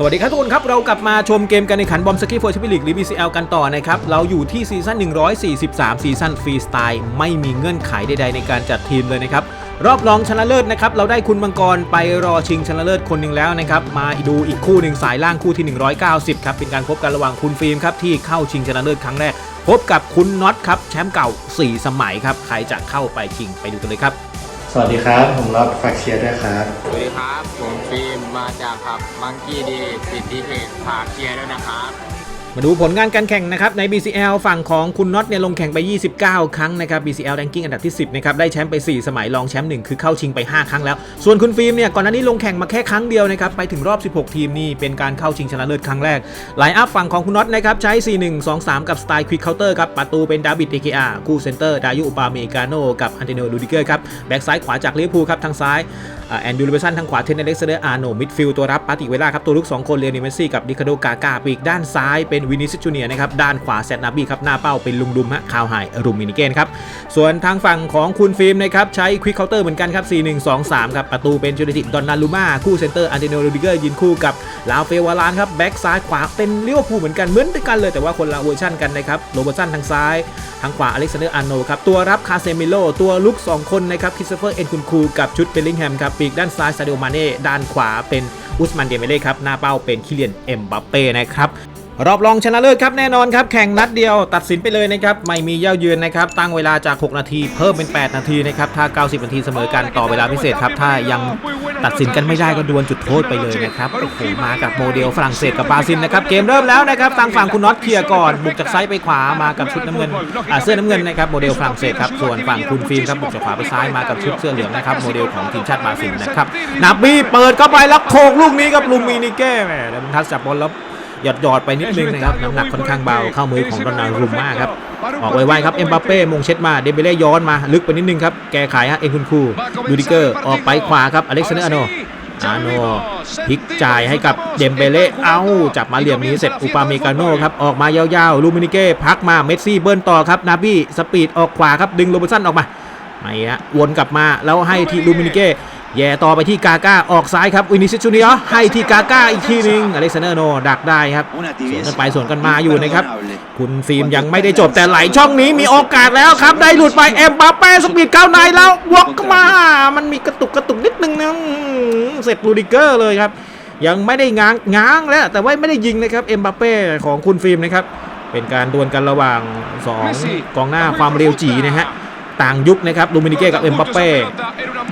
สวัสดีครับทุกคนครับ เรากลับมาชมเกมการแข่งขันบอมสกีโฟร์แชมเปี้ยนลีกหรือ BCL กันต่อนะครับ เราอยู่ที่ซีซั่น 143 ซีซั่นฟรีสไตล์ไม่มีเงื่อนไขใดๆในการจัดทีมเลยนะครับ รอบรองชนะเลิศนะครับ เราได้คุณมังกรไปรอชิงชนะเลิศคนหนึ่งแล้วนะครับ มาดูอีกคู่หนึ่งสายล่างคู่ที่ 190 ครับ เป็นการพบกันระหว่างคุณฟิล์มครับที่เข้าชิงชนะเลิศครั้งแรก พบกับคุณน็อตครับแชมป์เก่า 4 สมัยครับใครจะเข้าไปชิงไปดูกันเลยครับ สวัสดีครับ ผมรอดฝากเชียร์ด้วยครับ สวัสดีครับ ผมฟิล์มมาจากขับมังกี้ดีสิทธิเพจฝากเชียร์ด้วยนะครับ มาดูผลงานการแข่งนะครับใน BCL ฝั่งของคุณน็อตเนี่ยลงแข่งไป 29 ครั้งนะครับ BCL ranking อันดับที่ 10นะครับได้แชมป์ไป 4 สมัยรองแชมป์1คือเข้าชิงไป 5 ครั้งแล้ว ส่วนคุณฟิล์มเนี่ยก่อนหน้านี้ลงแข่งมาแค่ครั้งเดียวนะครับไปถึงรอบ 16 ทีมนี่เป็นการเข้าชิงชนะเลิศครั้งแรกไลน์อัพฝั่งของคุณน็อตนะครับใช้ 4-1-2-3 กับสไตล์ควิกเคาน์เตอร์ครับประตูเป็นดาวิดเอเอาคู่เซนเตอร์ดายุอุปาเมกาโนกับอันเตโนลูดิเกอร์ครับแบ็กซ้ายขวาจากลิเวอร์พูลครับทางซ้าย แอนดูลิเบสันทางขวาเทนเนเล็กเซเดอร์อาร์โนมิดฟิลด์ตัวรับปาติเวล่าครับตัวลุก2คนเลียนิเมสซี่กับดิคาโดกากาปีกด้านซ้ายเป็นวินิซิจูเนียนะครับด้านขวาแซดนาบี้ครับหน้าเป้าเป็นลุงดุมฮะคาวไฮรูมินิเกนครับส่วนทางฝั่งของคุณฟิล์มนะครับใช้ควิกเคาน์เตอร์เหมือนกันครับ4-1-2-3ครับประตูเป็นจูเดติดอนนาลูมาคู่เซนเตอร์อันเดโนโรดิเกอร์ยืนคู่กับลาเฟวาลานครับแบ็กซ้ายขวาเป็นลิเวอร์พูลเหมือนกันเหมือนกันเลยแต่ว่าคนละเวอร์ชันกันนะครับโรเบอร์สันทางซ้ายทางขวาอเล็กซานเดอร์อาร์โนครับตัวรับคาเซมิโลตัวลุก2คนนะครับคริสโตเฟอร์เอ็นคุนคูกับชุดเบลลิงแฮมครับปีกด้านซ้ายซาดิโอมาเน่ด้านขวาเป็นอุสมันเดเมเล่ครับหน้าเป้าเป็นคิเลียนเอ็มบัปเป้นะครับ รอบรองชนะเลิศครับแน่นอนครับแข่งนัดเดียวตัดสินไปเลยนะครับไม่มีเย่าเยือนนะครับตั้งเวลาจาก 6 นาทีเพิ่มเป็น 8 นาทีนะครับถ้า 90 นาทีเสมอกันต่อเวลาพิเศษครับถ้ายังตัดสินกันไม่ได้ก็ดวลจุดโทษไปเลยนะครับโอ้โหมากับโมเดลฝรั่งเศสกับบราซิลนะครับเกมเริ่มแล้วนะครับทางฝั่งคุณน็อตเคลียร์ก่อนบุกจากซ้ายไปขวามากับชุดน้ำเงินเสื้อน้ำเงินนะครับโมเดลฝรั่งเศสครับส่วนฝั่งคุณฟิล์มครับบุกจากขวาไปซ้ายมากับชุดเสื้อเหลืองนะครับโมเดลของทีมชาติบราซิลนะครับนับบี้เปิดเข้าไปแล้วโขกลูกนี้ครับลูมินิเก้แหมแล้วมันทักจับบอลแล้ว หยอดหยอดๆไปนิดนึงนะครับน้ำหนักค่อนข้างเบาเข้ามือของดอนนารุมมากครับออกไวๆครับเอ็มบัปเป้มงเช็ดมาเดเบเล่ย้อนมาลึกไปนิดนึงครับแกขายฮะเอ็นคุณคูดูดิเกอร์ออกไปขวาครับอเล็กซานเดอร์อาโนอาโนพลิกจ่ายให้กับเดมเบเล่เอ้า จับมาเหลี่ยมนี้เสร็จอุปาเมกาโนครับ ออกมายาวๆ ลูมินิเก้พักมาเมสซี่เบิ้ลต่อครับ นาบี้สปีดออกขวาครับ ดึงโรเบร์ตสันออกมาไม่ฮะวนกลับมา แล้วให้ที่ลูมินิเก้ แย่ต่อไปที่กาก้าออกซ้ายครับวินิซิสจูเนียร์ให้ที่กาก้าอีกทีหนึงอเล็กซานเดอร์โนดักได้ครับสวนกันไปสวนกันมาอยู่นะครับ คุณฟิล์มยังไม่ได้จบแต่ไหลช่องนี้มีโอกาสแล้วครับ ได้หลุดไปเอ็มบัปเป้สปีดเข้าในแล้ววอกเข้ามา มันมีกระตุกกระตุกนิดนึงนะอืมเสร็จลูดิเกอร์เลยครับ ยังไม่ได้ง้างง้างแล้ว แต่ว่าไม่ได้ยิงนะครับเอ็มบัปเป้ของคุณฟิล์มนะครับเป็นการดวลกันระหว่างสองกองหน้าความเร็วจีนะฮะ ต่างยุคนะครับลูมินิเก้กับเอ็มบัปเป้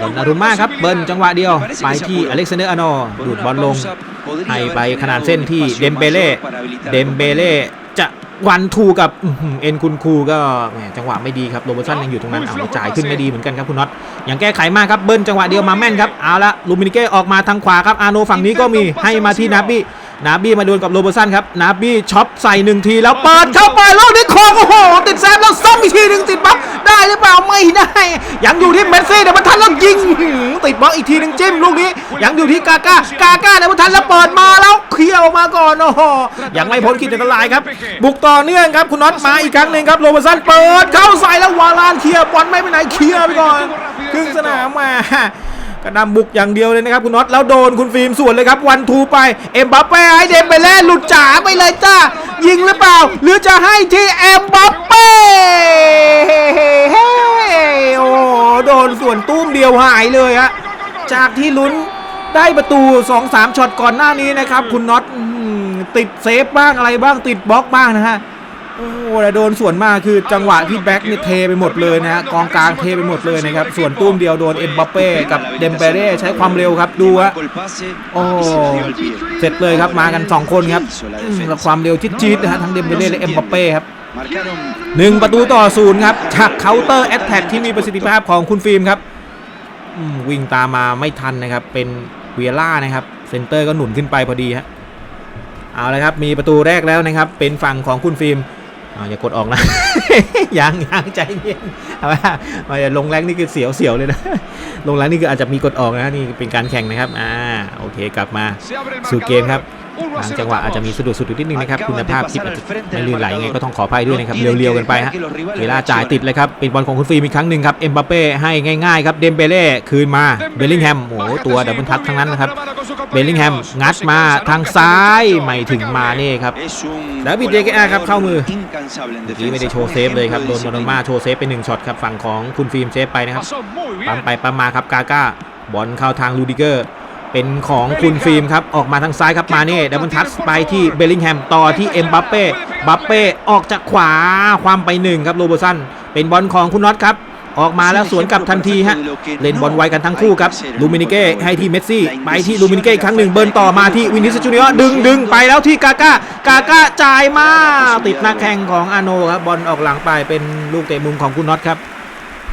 ดอนนารุมมาครับเบิ้ลจังหวะเดียว ไปที่อเล็กซานเดอร์อาโนดูดบอลลงให้ไปขนาดเส้นที่เดมเบเล่เดมเบเล่จะวันทูกับเอ็นคุณคูก็แหมจังหวะไม่ดีครับโรเบอร์สันยังอยู่ตรงนั้นเอาจ่ายขึ้นไม่ดีเหมือนกันครับคุณน็อตยังแก้ไขมากครับเบิ้ลจังหวะเดียวมาแม่นครับเอาละลูมินิเก้ออกมาทางขวาครับอาโนฝั่งนี้ก็มีให้มาที่นาบี้ นาบี้มาดวลกับโรเบอร์สันครับนาบี้ช็อปใส่หนึ่งทีแล้วเปิดเข้าไปแล้วนี่โคงโอ้โหติดแซมแล้วซ้ำอีกทีหนึ่งติดบล็อกได้หรือเปล่าไม่ได้ยังอยู่ที่เมสซี่เดี๋ยวมันทันแล้วยิงติดบล็อกอีกทีหนึ่งจิ้มลูกนี้ ยังอยู่ที่กาก้ากาก้าเดี๋ยวมันทันแล้วเปิดมาแล้วเคลียร์ออกมาก่อนโอ้โหยังไม่พ้นขีดอันตรายครับ บุกต่อเนื่องครับคุณน็อตมาอีกครั้งหนึ่งครับโรเบอร์สันเปิดเข้าใส่แล้ววาลานเคลียร์บอลไม่ไปไหนเคลียร์ไปก่อนครึ่งสนามมา กระนำบุกอย่างเดียวเลยนะครับคุณน็อตแล้วโดนคุณฟิล์มสวนเลยครับวันทูไปเอ็มบัปเป้ให้เดมไปเล่หลุดจ๋าไปเลยจ้ายิงหรือเปล่า หรือจะให้ที่เอ็มบัปเป้โอ้โดนส่วนตุ้มเดียวหายเลยฮะจากที่ลุ้นได้ประตู 2-3ช็อตก่อนหน้านี้นะครับคุณน็อตติดเซฟบ้างอะไรบ้างติดบล็อกบ้างนะฮะ โอ้แต่โดนส่วนมากคือจังหวะที่แบ็กเนี่ยเทไปหมดเลยนะฮะกองกลางเทไปหมดเลยนะครับ ส่วนตุ้มเดียวโดนเอ็มบัปเป้กับเดมเบเร่ใช้ความเร็วครับดูฮะโอ้เสร็จเลยครับมากัน 2 คนครับอืมแล้วความเร็วจี๊ดๆนะฮะทั้งเดมเบเร่และเอ็มบัปเป้ครับหนึ่งประตูต่อศูนย์ครับจากเคาน์เตอร์แอตแทกที่มีประสิทธิภาพของคุณฟิล์มครับอืมวิ่งตามมาไม่ทันนะครับ เป็นเวียร่านะครับ เซนเตอร์ก็หนุนขึ้นไปพอดีฮะเอาละครับ มีประตูแรกแล้วนะครับ เป็นฝั่งของคุณฟิล์ม ออย่ากดออกนะยังยังใจเย็นเอาว่ามาอย่าลงแรงนี่คือเสียวเสียวเลยนะ ลงแรงนี่คืออาจจะมีกดออกนะนี่เป็นการแข่งนะครับ อ่าโอเคกลับมาสู่เกมครับ บางจังหวะอาจจะมีสะดุดสะดุดนิดนึงนะครับคุณภาพคลิปอาจจะไม่ลื่นไหลยังไงก็ต้องขออภัยด้วยนะครับเรียวๆกันไปฮะเวลาจ่ายติดเลยครับเป็นบอลของคุณฟิล์มอีกครั้งหนึ่งครับเอ็มบัปเป้ให้ง่ายๆครับเดมเบเล่คืนมาเบลลิงแฮมโอ้โหตัวดับเบิลทัชทั้งนั้นนะครับเบลลิงแฮมงัดมาทางซ้ายไม่ถึงมาเน่ครับดาวิดเดกอาครับเข้ามือเมื่อกี้ไม่ได้โชว์เซฟเลยครับโดนโดนมาโชว์เซฟไปหนึ่งช็อตครับฝั่งของคุณฟิล์มเซฟไปนะครับปั๊มไปปั๊มมาครับกาก้าบอลเข้าทางลูดิเกอร์ เป็นของคุณฟิล์มครับ ออกมาทางซ้ายครับมาเน่ดับเบิลทัชไปที่เบลลิงแฮมต่อที่เอ็มบัปเป้บัปเป้ออกจากขวาความไปหนึ่งครับโรเบอร์สันเป็นบอลของคุณน็อตครับออกมาแล้วสวนกลับทันทีฮะเล่นบอลไวกันทั้งคู่ครับลูมินิเก้ให้ที่เมสซี่ ไปที่ลูมินิเก้อีกครั้งหนึ่งเบิร์นต่อมาที่วินิสจูเนียดึงดึงไปแล้วที่กาก้ากาก้าจ่ายมา ติดหน้าแข้งของอาโนครับบอลออกหลังไปเป็นลูกเตะมุมของคุณน็อตครับ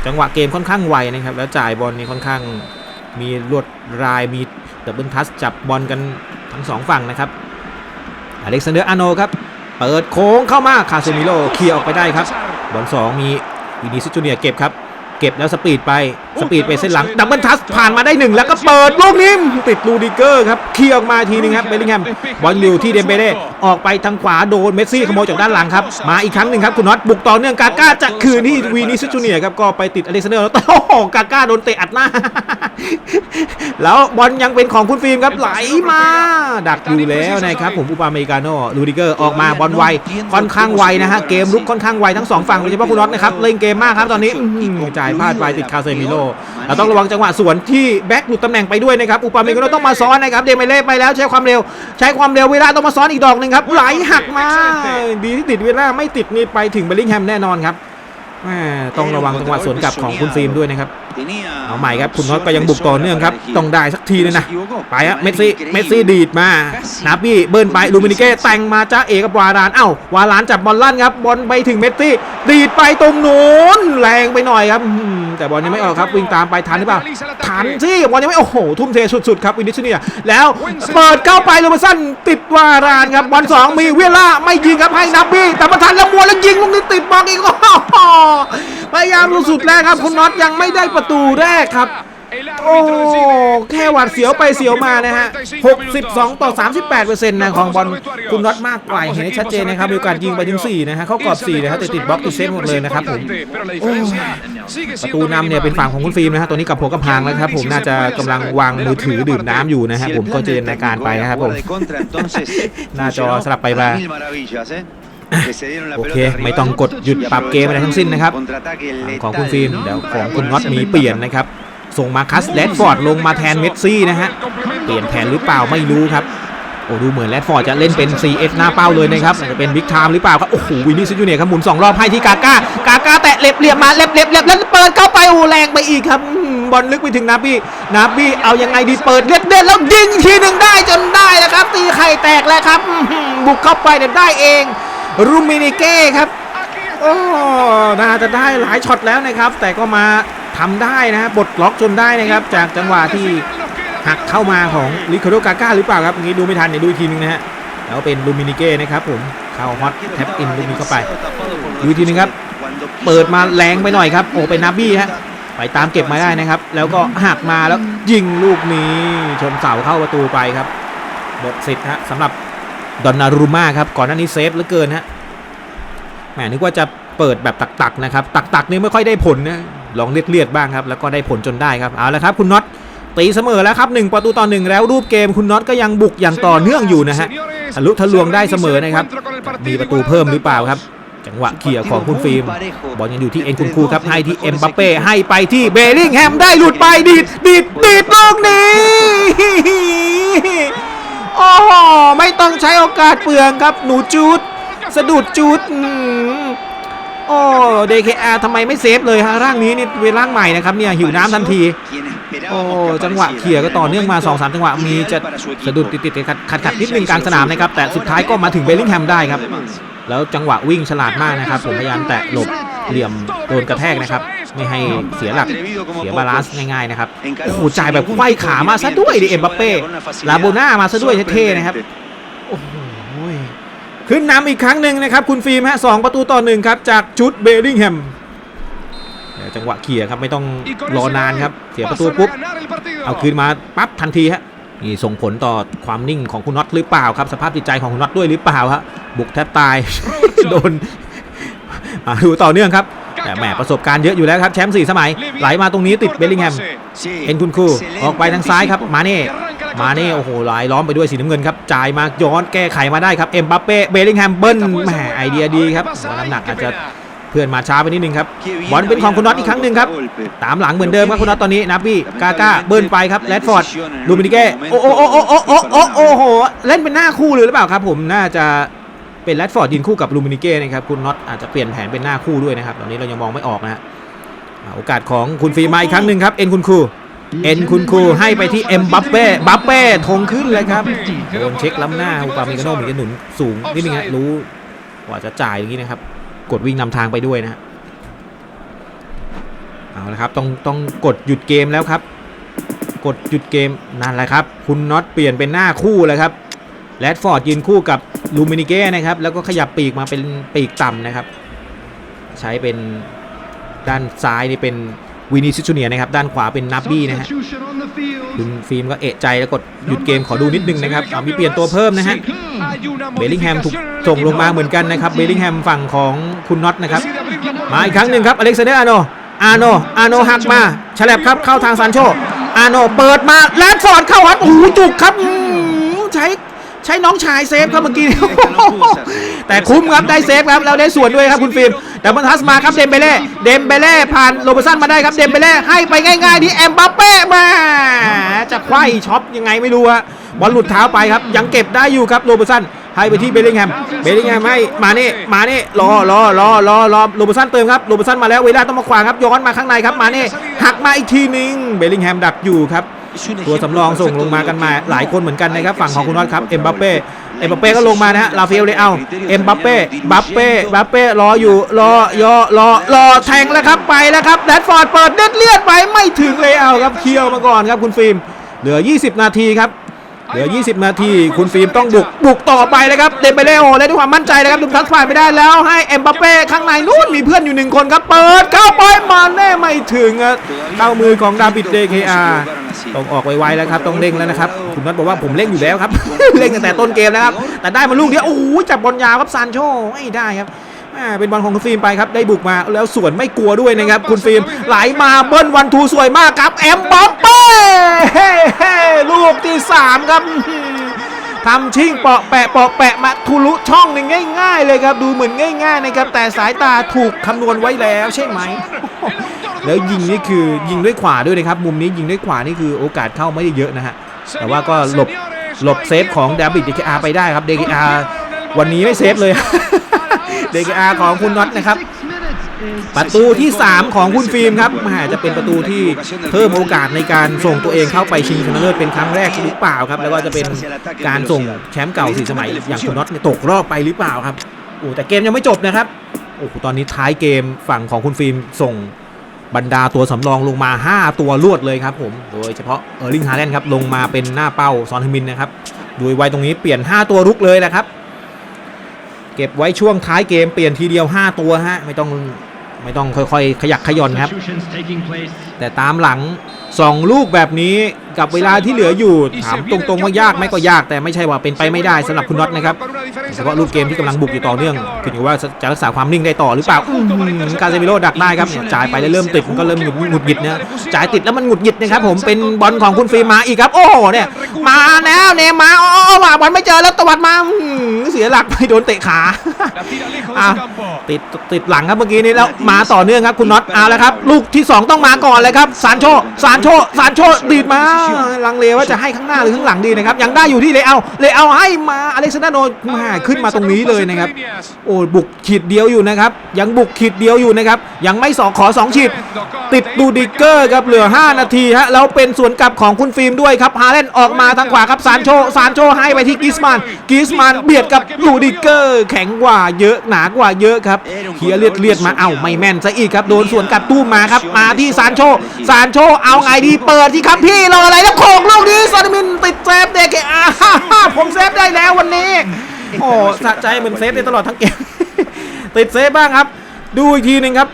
จังหวะเกมค่อนข้างไวนะครับแล้วจ่ายบอลนี่ค่อนข้าง มีลวดลายมีดับเบิลทัชจับบอลกันทั้งสองฝั่งนะครับอเล็กซานเดอร์อาโนครับ เปิดโค้งเข้ามาคาเซมิโลเคลียร์ออกไปได้ครับ บอลสองมีวินิซิจูเนียเก็บครับ เก็บแล้วสปีดไปสปีดไปเส้นหลังดับเบิลทัชผ่านมาได้หนึ่งแล้วก็เปิดลูกนี้ติดลูดิเกอร์ครับเคลียร์ออกมาทีนึงครับเบลลิงแฮมบอลอยู่ที่เดมเบเล่ออกไปทางขวาโดนเมสซี่ขโมยจากด้านหลังครับมาอีกครั้งหนึ่งครับคุณน็อตบุกต่อเนื่องกาก้าจะคืนที่วีนิซิจูเนียร์ครับก็ไปติดอเล็กซานเดอร์แล้วโอ้โหกาก้าโดนเตะอัดหน้า แล้วบอลยังเป็นของคุณฟิล์มครับไหลมา ดักอยู่แล้วนะครับผมอุปาเมริกาโนลูดิเกอร์ออกมาบอลไวค่อนข้างไวนะฮะเกมลุกค่อนข้างไวทั้งสองฝั่งโดยเฉพาะคุณน็อตนะครับเล่นเกมมากครับตอนนี้อื้อหือจ่ายพลาดไปติดคาเซมิโลเราต้องระวังจังหวะสวนที่แบ็คหลุดตำแหน่งไปด้วยนะครับอุปาเมริกาโนต้องมาซ้อนนะครับเดเมเล่ไปแล้วใช้ความเร็ว ใช้ความเร็วเวลาต้องมาซ้อนอีกดอกหนึ่งครับไหลหักมาดีที่ติดเวลาไม่ติดนี่ไปถึงเบลลิงแฮมแน่นอนครับแหม่ ต้องระวังจังหวะสวนกลับของคุณฟิล์มด้วยนะครับเอาใหม่ครับคุณน็อตก็ยังบุกต่อเนื่องครับต้องได้สักทีเลยนะไปฮะเมสซี่เมสซี่ดีดมานาบี้เบิร์นไปลูมินิเก้แต่งมาจ้าเอกับวารานเอ้าวารานจับบอลลั่นครับบอลไปถึงเมสซี่ดีดไปตรงนู้นแรงไปหน่อยครับอืมแต่บอลยังไม่ออกครับวิ่งตามไปทันหรือเปล่าทันสิบอลยังไม่โอ้โหทุ่มเทสุดๆครับวินิชเนียแล้วเปิดเข้าไปโรเบอร์สันติดวารานครับบอลสองมีเวลาไม่ยิงครับให้นาบี้แต่ประทันแล้วมัวแล้วยิงลูกนี้ติดบอลอีกโอ้โหพยายามสุดแล้วครับ คุณน็อตยังไม่ได้ประตูแรกครับ โอ้แค่หวัดเสียวไปเสียวมานะฮะ 62 ต่อ 38เปอร์เซ็นต์นะของบอลคุณน็อตมากกว่าเห็นได้ชัดเจนนะครับมีโอกาสยิงไปถึง 4 นะฮะเข้ากรอบ 4 นะครับแต่ติดบล็อกติดเซฟหมดเลยนะครับผมประตูนำเนี่ยเป็นฝั่งของคุณฟิล์มนะฮะตัวนี้กับหัวกับพางแล้วครับผมน่าจะกำลังวางมือถือดื่มน้ำอยู่นะฮะผมก็เจนในการไปนะครับผมหน้าจอสลับไปมา โอเค ไม่ต้องกดหยุดปรับเกมอะไรทั้งสิ้นนะครับ ของคุณฟิล์มเดี๋ยวของคุณน็อตมีเปลี่ยนนะครับ ส่งมาคัสแรดฟอร์ดลงมาแทนเมสซี่นะฮะ เปลี่ยนแผนหรือเปล่าไม่รู้ครับ โอ้ดูเหมือนแรดฟอร์ดจะเล่นเป็น CF หน้าเป้าเลยนะครับอาจจะเป็นบิ๊กไทม์หรือเปล่าครับ โอ้โหวินนี่ซิจูเนียร์ครับหมุน2รอบให้ที่กาก้ากาก้าแตะเล็บเรียบมาเล็บเล็บเล็บแล้วเปิดเข้าไปโอ้แรงไปอีกครับอืมบอลลึกไปถึงนาบี้นาบี้เอายังไงดีเปิดเลือดเด็ดแล้วยิงทีหนึ่งได้จนได้แล้วครับ ตีไข่แตกแล้วครับอื้อหือบุกเข้าไปเนี่ยได้เอง รูมินิเก้ครับโอ้น่าจะได้หลายช็อตแล้วนะครับ แต่ก็มาทำได้นะฮะบดล็อกจนได้นะครับ จากจังหวะที่หักเข้ามาของลิคาโดกาก้าหรือเปล่าครับงนี้ดูไม่ทันเดี๋ยวดูทีนึงนะฮะแล้วเป็นลูมินิเก้นะครับผมเข้าฮอตแท็บอินลูกนี้เข้าไปดูทีนึงครับ เปิดมาแรงไปหน่อยครับ โอ้เป็นนาบี้ฮะไปตามเก็บมาได้นะครับ แล้วก็หักมาแล้วยิงลูกนี้ชนเสาเข้าประตูไปครับหมดสิทธิ์ฮะสำหรับ ดอนนารูมาครับก่อนหน้านี้เซฟเหลือเกินฮะแหมนึกว่าจะเปิดแบบตักๆนะครับ ตักๆนี่ไม่ค่อยได้ผลนะลองเลียดๆบ้างครับ แล้วก็ได้ผลจนได้ครับเอาละครับ คุณน็อตตีเสมอแล้วครับหนึ่งประตูต่อหนึ่งแล้วรูปเกมคุณน็อตก็ยังบุกอย่างต่อเนื่องอยู่นะฮะทะลุทะลวงได้เสมอนะครับ มีประตูเพิ่มหรือเปล่าครับ จังหวะเคลียของคุณฟิล์มบอลยังอยู่ที่เอ็นคุณครูครับให้ที่เอ็มบัปเป้ให้ไปที่เบลลิงแฮมได้หลุดไปดีดดีดดีดลูกนี้ โอ้โหไม่ต้องใช้โอกาสเปลืองครับ หนูจูดสะดุดจูดอืมโอ้ DKR ทำไมไม่เซฟเลยฮะร่างนี้นี่เป็นร่างใหม่นะครับเนี่ยหิวน้ำทันที โอ้จังหวะเขี่ยก็ต่อเนื่องมา2-3จังหวะมีจะสะดุดติดๆขัดขัดขัดนิดนึงกลางสนามนะครับแต่สุดท้ายก็มาถึงเบลลิงแฮมได้ครับ แล้วจังหวะวิ่งฉลาดมากนะครับผมพยายามแตะหลบเหลี่ยมโดนกระแทกนะครับ ไม่ให้เสียหลักเสียบาลานซ์ง่ายๆนะครับโอ้โหจ่ายแบบไขว้ขามาซะด้วยดิเอ็มบัปเป้ลาโบน่ามาซะด้วยเท่ๆนะครับโอ้โหขึ้นนำอีกครั้งหนึ่งนะครับคุณฟิล์มฮะสองประตูต่อหนึ่งครับจากชุดเบลลิงแฮมเดี๋ยวจังหวะเขี่ยครับไม่ต้องรอนานครับเสียประตูปุ๊บเอาคืนมาปั๊บทันทีฮะนี่ส่งผลต่อความนิ่งของคุณน็อตหรือเปล่าครับ สภาพจิตใจของคุณน็อตด้วยหรือเปล่าฮะบุกแทบตายโดนมาดูต่อเนื่องครับ แต่แหมประสบการณ์เยอะอยู่แล้วครับแชมป์สี่สมัย ไหลมาตรงนี้ติดเบลลิงแฮมเอ็นคุณคูออกไปทางซ้ายครับมาเน่มาเน่โอ้โหไหลล้อมไปด้วยสีน้ำเงินครับจ่ายมาย้อนแก้ไขมาได้ครับเอ็มบัปเป้เบลลิงแฮมเบิ้ลแหมไอเดียดีครับน้ำหนักอาจจะเพื่อนมาช้าไปนิดนึงครับบอลเป็นของคุณน็อตอีกครั้งหนึ่งครับตามหลังเหมือนเดิมครับคุณน็อตตอนนี้นะพี่กาก้าเบิ้ลไปครับแรดฟอร์ดลูมินิเก้โอ้โอ้โอ้โอ้โอ้โอ้โอ้โหเล่นเป็นหน้าคู่เลยหรือเปล่าครับผมน่าจะ เป็นแรดฟอร์ดยืนคู่กับลูมินิเก้นะครับคุณน็อตอาจจะเปลี่ยนแผนเป็นหน้าคู่ด้วยนะครับตอนนี้เรายังมองไม่ออกนะฮะโอกาสของคุณฟรีมาอีกครั้งหนึ่งครับเอ็นคุณครูเอ็นคุณครูให้ไปที่เอ็มบัปเป้บัปเป้ทงขึ้นเลยครับโดนเช็คล้ำหน้าอุปาเมกาโนเหมือนจะหนุนสูงนิดนึงรู้กว่าจะจ่ายอย่างนี้นะครับ กดวิ่งนำทางไปด้วยนะฮะเอาละครับต้องต้องกดหยุดเกมแล้วครับ กดหยุดเกมนั่นแหละครับ คุณน็อตเปลี่ยนเป็นหน้าคู่เลยครับ แรดฟอร์ดยืนคู่กับลูมินิเก้นะครับ แล้วก็ขยับปีกมาเป็นปีกต่ำนะครับ ใช้เป็นด้านซ้ายนี่เป็นวินิซิชูเนียร์นะครับ ด้านขวาเป็นนับบี้นะฮะคุณฟิล์มก็เอะใจแล้วกดหยุดเกมขอดูนิดนึงนะครับเอามีเปลี่ยนตัวเพิ่มนะฮะเบลลิงแฮมถูกส่งลงมาเหมือนกันนะครับ เบลลิงแฮมฝั่งของคุณน็อตนะครับ มาอีกครั้งหนึ่งครับอเล็กซานเดอร์อาโน อาโน อาโนหักมาฉลับครับเข้าทางซานโช อาโนเปิดมาแลนฟอร์ดเข้าฮัดโอ้โหจุกครับอืมใช้ ใช้น้องชายเซฟครับเมื่อกี้ แต่คุ้มครับได้เซฟครับแล้วได้ส่วนด้วยครับคุณฟิล์มแต่บอลทัสมาครับเดมเบเล่เดมเบเล่ผ่านโรเบร์ตสันมาได้ครับเดมเบเล่ให้ไปง่ายๆที่แอมบัปเป้มาจะไขว้ช็อปยังไงไม่รู้อะบอลหลุดเท้าไปครับยังเก็บได้อยู่ครับโรเบร์ตสันให้ไปที่เบลลิงแฮม เบลลิงแฮมให้มาเน่ มาเน่ รอรอรอรอรอโรเบร์ตสันเติมครับ โรเบร์ตสันมาแล้ว เวลาต้องมาขวางครับ ย้อนมาข้างในครับ มาเน่ หักมาอีกทีนึง เบลลิงแฮมดักอยู่ครับ ตัวสำรองส่งลงมากันมาหลายคนเหมือนกันนะครับฝั่งของคุณน็อตครับเอ็มบัปเป้เอ็มบัปเป้ก็ลงมานะฮะลาเฟลเลยเอาเอ็มบัปเป้บัปเป้บัปเป้รออยู่รอยอรอรอแทงแล้วครับไปแล้วครับแรดฟอร์ดเปิดเด็ดเลียดไปไม่ถึงเลยเอาครับเคี่ยวมาก่อนครับคุณฟิล์มเหลือ 20 นาทีครับ เหลือ 20 นาที คุณฟิล์มต้องบุก บุกต่อไปเลยครับ เดมเบเล่โอและด้วยความมั่นใจนะครับดุมทักผ่านไม่ได้แล้ว ให้เอ็มบัปเป้ข้างในนู่นมีเพื่อนอยู่หนึ่งคนครับ เปิดเข้าไปมาแน่ไม่ถึงเข้ามือของดาบิดเดเคอาต้องออกไวๆแล้วครับ ต้องเร่งแล้วนะครับ คุณน็อตบอกว่าผมเร่งอยู่แล้วครับ เร่งตั้งแต่ต้นเกมแล้วครับ แต่ได้มาลูกเดียว โอ้โหจับบอลยาวครับซานโชไม่ได้ครับเป็นบอลของคุณฟิล์มไปครับ ได้บุกมาแล้วสวนไม่กลัวด้วยนะครับ คุณฟิล์มไหลมาเบิ้ลวันทูสวยมากครับ แอมบัปเป้เฮ้เฮ้ ลูกที่สามครับทำชิ่งเปาะแปะเปาะแปะมาทุลุช่องนึ่งง่าย ๆ เลยครับดูเหมือนง่าย ๆ นะครับ แต่สายตาถูกคำนวณไว้แล้วใช่ไหม แล้วยิงนี่คือยิงด้วยขวาด้วยนะครับ มุมนี้ยิงด้วยขวานี่คือโอกาสเข้าไม่ได้เยอะนะฮะแต่ว่าก็หลบหลบเซฟของดาบิดเดกอาไปได้ครับเดกอาวันนี้ไม่เซฟเลยเดกอาของคุณน็อตนะครับ ประตูที่ 3 ของคุณฟิล์มครับแหมจะเป็นประตูที่เพิ่มโอกาสในการส่งตัวเองเข้าไปชิงชนะเลิศเป็นครั้งแรกหรือเปล่าครับ แล้วก็จะเป็นการส่งแชมป์เก่าสี่สมัยอย่างคุณน็อตตกรอบไปหรือเปล่าครับโอ้แต่เกมยังไม่จบนะครับโอ้ตอนนี้ท้ายเกมฝั่งของคุณฟิล์มส่งบรรดาตัวสำรองลงมา 5 ตัวรวดเลยครับผม โดยเฉพาะเออร์ลิงฮาแลนด์ครับลงมาเป็นหน้าเป้าซอนฮมินนะครับโดยไวตรงนี้เปลี่ยน 5 ตัวรุกเลยนะครับ เก็บไว้ช่วงท้ายเกมเปลี่ยนทีเดียว 5 ตัวฮะไม่ต้อง ไม่ต้องค่อยๆ ขยักขย่อนครับ แต่ตามหลัง 2 ลูกแบบนี้กับเวลาที่เหลืออยู่ ถามตรงๆว่ายากไหมก็ยาก แต่ไม่ใช่ว่าเป็นไปไม่ได้สำหรับคุณน็อตนะครับ เฉพาะลูกเกมที่กำลังบุกอยู่ต่อเนื่องขึ้นอยู่ว่าจะรักษาความนิ่งได้ต่อหรือเปล่าอื้อหือการเซมิโร่ดักได้ครับเนี่ยจ่ายไปแล้วเริ่มติดมันก็เริ่มหงุดหงุดหงิดนะจ่ายติดแล้วมันหงุดหงิดนะครับผมเป็นบอลของคุณฟรีมาอีกครับ โอ้โหเนี่ยมาแล้วเนมาอ๋อว่าบอลไม่เจอแล้วตวัดมาอื้อหือเสียหลักไปโดนเตะขาอะติดติดหลังครับเมื่อกี้นี้แล้วมาต่อเนื่องครับคุณน็อตเอาแล้วครับ ลูกที่ 2 ต้องมาก่อนเลยครับซานโชซานโชซานโชดีดมาลังเลว่าจะให้ข้างหน้าหรือข้างหลังดีนะครับยังได้อยู่ที่เลเอาเลเอาให้มาอเล็กซานดราโนมาขึ้นมาตรงนี้เลยนะครับ โอ้บุกขีดเดียวอยู่นะครับ ยังบุกขีดเดียวอยู่นะครับ ยังไม่สองขอ 2 ขีด ติดดูดิกเกอร์ครับเหลือ 5 นาทีฮะแล้วเป็นสวนกลับของคุณฟิล์มด้วยครับฮาเลนออกมาทางขวาครับซานโชซานโชให้ไปที่กิสมานกิสมานเบียดกับดูดิกเกอร์ แข็งกว่าเยอะหนากว่าเยอะครับเคลียร์เลียดเลียดมาเอ้าไม่แม่นซะอีกครับโดนสวนกลับตู้มมาครับมาที่ซานโชซานโชเอาไงดีเปิดที่ครับพี่รออะไรแล้วโขกลูกนี้ซอนมินติดเซฟเด็กอ่าฮ่าฮ่าผมเซฟได้แล้ววันนี้ โอ้สะใจเหมือนเซฟได้ตลอดทั้งเกม ติดเซฟบ้างครับ ดูอีกทีหนึ่งครับ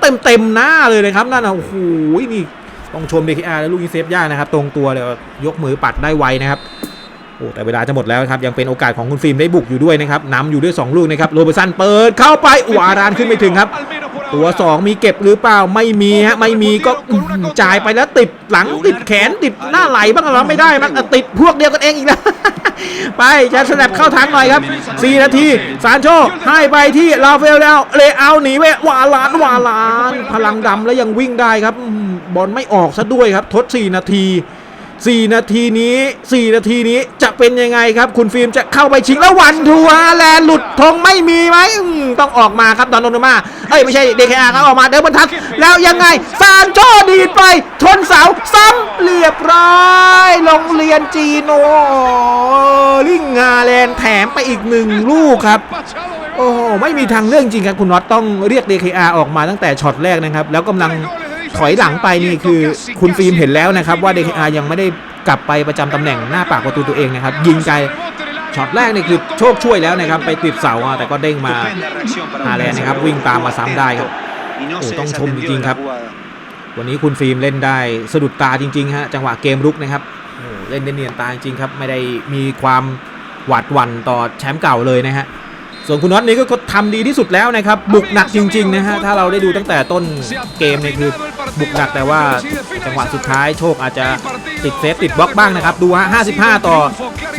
เต็มเต็มหน้าเลยนะครับนั่นน่ะโอ้โหนี่ต้องชม DKR แล้วลูกนี้เซฟยากนะครับ ตรงตัวเลยยกมือปัดได้ไวนะครับโอ้แต่เวลาจะหมดแล้วครับ ยังเป็นโอกาสของคุณฟิล์มได้บุกอยู่ด้วยนะครับนำอยู่ด้วย 2 ลูกนะครับโรเบร์สันเปิดเข้าไปอวารานขึ้นไม่ถึงครับ ตัว 2 มีเก็บหรือเปล่าไม่มีฮะไม่มีก็จ่ายไปแล้วติดหลังติดแขนติดหน้าไหลบ้างเหรอไม่ได้มันติดพวกเดียวกันเองอีกแล้วไปจะสแนปเข้าทางหน่อยครับ 4 นาทีซานโชให้ไปที่ลาเฟลแล้วเลเอาหนีไปวาลานวาลาน พลังดำแล้วยังวิ่งได้ครับบอลไม่ออกซะด้วยครับ ทด 4 นาที 4 นาทีนี้ 4 นาทีนี้จะเป็นยังไงครับ คุณฟิล์มจะเข้าไปชิงแล้ววันทัวร์แลนด์หลุดธงไม่มีไหมต้องออกมาครับดอนโนมาเอ้ยไม่ใช่เดคอาครับออกมาเดินบรรทัดแล้วยังไงซานโชดีดไป ชนเสาซ้ำเรียบร้อยโรงเรียนจีโนลิงงาแลนด์แถมไปอีกหนึ่งลูกครับโอ้โหไม่มีทางเรื่องจริงครับคุณน็อตต้องเรียก DKR ออกมาตั้งแต่ช็อตแรกนะครับ แล้วกำลัง ถอยหลังไปนี่คือคุณฟิล์มเห็นแล้วนะครับ ว่า DKR ยังไม่ได้กลับไปประจำตำแหน่งหน้าปากประตูตัวเองนะครับ ยิงไกลช็อตแรกนี่คือโชคช่วยแล้วนะครับ ไปติดเสาแต่ก็เด้งมาฮาแลนนะครับ วิ่งตามมาซ้ำได้ครับโอ้ต้องชมจริงๆครับ วันนี้คุณฟิล์มเล่นได้สะดุดตาจริงๆฮะจังหวะเกมรุกนะครับโอ้เล่นได้เนียนตาจริงครับ ไม่ได้มีความหวาดหวั่นต่อแชมป์เก่าเลยนะฮะ ส่วนคุณน็อตนี่ก็ทำดีที่สุดแล้วนะครับ บุกหนักจริง ๆ นะฮะ ถ้าเราได้ดูตั้งแต่ต้นเกมเนี่ยคือบุกหนักแต่ว่าจังหวะสุดท้ายโชคอาจจะติดเซฟติดบล็อกบ้างนะครับ ดูฮะ 55 ต่อ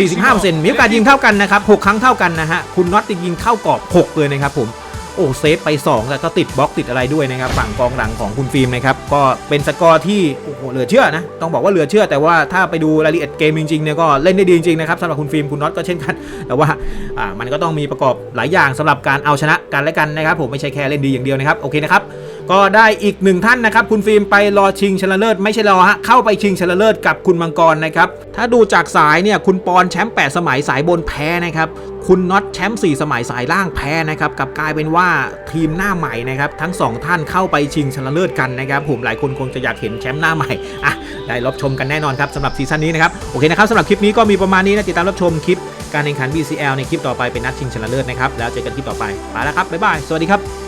45%มีโอกาสยิงเท่ากันนะครับ 6 ครั้งเท่ากันนะฮะ คุณน็อตยิงเข้ากรอบ 6 เลยนะครับผม โอ้เซฟไป 2 แล้วก็ติดบล็อกติดอะไรด้วยนะครับ ฝั่งกองหลังของคุณฟิล์มนะครับก็เป็นสกอร์ที่โอ้โหเหลือเชื่อนะต้องบอกว่าเหลือเชื่อ แต่ว่าถ้าไปดูรายละเอียดเกมจริงๆเนี่ยก็เล่นได้ดีจริงๆนะครับสำหรับคุณฟิล์มคุณน็อตก็เช่นกัน แต่ว่าอ่ามันก็ต้องมีประกอบหลายอย่างสำหรับการเอาชนะกันและกันนะครับผมไม่ใช่แค่เล่นดีอย่างเดียวนะครับโอเคนะครับก็ได้อีกหนึ่งท่านนะครับคุณฟิล์มไปรอชิงชนะเลิศไม่ใช่รอฮะเข้าไปชิงชนะเลิศกับคุณมังกรนะครับถ้าดูจากสายเนี่ยคุณปอนแชมป์8สมัยสายบนแพ้นะครับ คุณน็อตแชมป์4สมัยสายล่างแพ้นะครับกับกลายเป็นว่าทีมหน้าใหม่นะครับทั้ง 2 ท่านเข้าไปชิงชนะเลิศกันนะครับผมหลายคนคงจะอยากเห็นแชมป์หน้าใหม่อะได้รับชมกันแน่นอนครับสำหรับซีซั่นนี้นะครับโอเคนะครับสำหรับคลิปนี้ก็มีประมาณนี้นะติดตามรับชมคลิปการแข่งขัน BCL ในคลิปต่อไปเป็นนัดชิงชนะเลิศนะครับแล้วเจอกันคลิปต่อไปไปแล้วครับบ๊ายบายสวัสดีครับ